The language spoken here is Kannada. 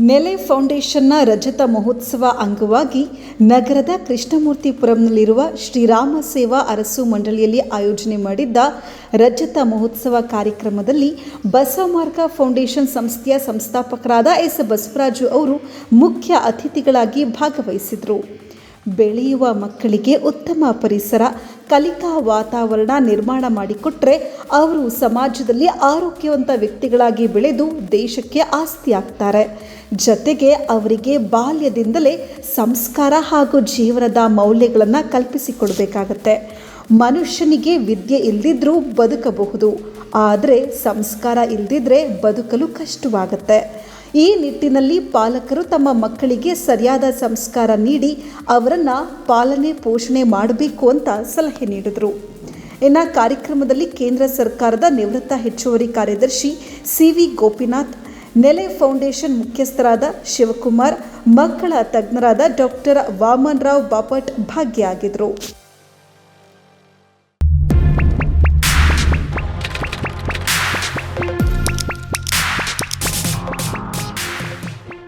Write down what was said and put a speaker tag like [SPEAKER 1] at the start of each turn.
[SPEAKER 1] ನೆಲೆ ಫೌಂಡೇಶನ್ನ ರಜತ ಮಹೋತ್ಸವ ಅಂಗವಾಗಿ ನಗರದ ಕೃಷ್ಣಮೂರ್ತಿಪುರಂನಲ್ಲಿರುವ ಶ್ರೀರಾಮ ಸೇವಾ ಅರಸು ಮಂಡಳಿಯಲ್ಲಿ ಆಯೋಜನೆ ಮಾಡಿದ್ದ ರಜತ ಮಹೋತ್ಸವ ಕಾರ್ಯಕ್ರಮದಲ್ಲಿ ಬಸವಮಾರ್ಗ ಫೌಂಡೇಶನ್ ಸಂಸ್ಥೆಯ ಸಂಸ್ಥಾಪಕರಾದ ಎಸ್ ಬಸವರಾಜು ಅವರು ಮುಖ್ಯ ಅತಿಥಿಗಳಾಗಿ ಭಾಗವಹಿಸಿದರು. ಬೆಳೆಯುವ ಮಕ್ಕಳಿಗೆ ಉತ್ತಮ ಪರಿಸರ, ಕಲಿಕಾ ವಾತಾವರಣ ನಿರ್ಮಾಣ ಮಾಡಿಕೊಟ್ರೆ ಅವರು ಸಮಾಜದಲ್ಲಿ ಆರೋಗ್ಯವಂತ ವ್ಯಕ್ತಿಗಳಾಗಿ ಬೆಳೆದು ದೇಶಕ್ಕೆ ಆಸ್ತಿಯಾಗ್ತಾರೆ ಜತೆಗೆ ಅವರಿಗೆ ಬಾಲ್ಯದಿಂದಲೇ ಸಂಸ್ಕಾರ ಹಾಗೂ ಜೀವನದ ಮೌಲ್ಯಗಳನ್ನು ಕಲ್ಪಿಸಿಕೊಡಬೇಕಾಗತ್ತೆ. ಮನುಷ್ಯನಿಗೆ ವಿದ್ಯೆ ಇಲ್ಲದಿದ್ರೂ ಬದುಕಬಹುದು. ಆದರೆ ಸಂಸ್ಕಾರ ಇಲ್ಲದಿದ್ದರೆ ಬದುಕಲು ಕಷ್ಟವಾಗುತ್ತೆ. ಈ ನಿಟ್ಟಿನಲ್ಲಿ ಪಾಲಕರು ತಮ್ಮ ಮಕ್ಕಳಿಗೆ ಸರಿಯಾದ ಸಂಸ್ಕಾರ ನೀಡಿ ಅವರನ್ನು ಪಾಲನೆ ಪೋಷಣೆ ಮಾಡಬೇಕು ಅಂತ ಸಲಹೆ ನೀಡಿದರು. ಇನ್ನು ಕಾರ್ಯಕ್ರಮದಲ್ಲಿ ಕೇಂದ್ರ ಸರ್ಕಾರದ ನಿವೃತ್ತ ಹೆಚ್ಚುವರಿ ಕಾರ್ಯದರ್ಶಿ ಸಿ ವಿ ಗೋಪಿನಾಥ್, ನೆಲೆ ಫೌಂಡೇಶನ್ ಮುಖ್ಯಸ್ಥರಾದ ಶಿವಕುಮಾರ್, ಮಕ್ಕಳ ತಜ್ಞರಾದ ಡಾಕ್ಟರ್ ವಾಮನ್ ರಾವ್ ಬಾಪಟ್ ಭಾಗಿಯಾಗಿದ್ದರು.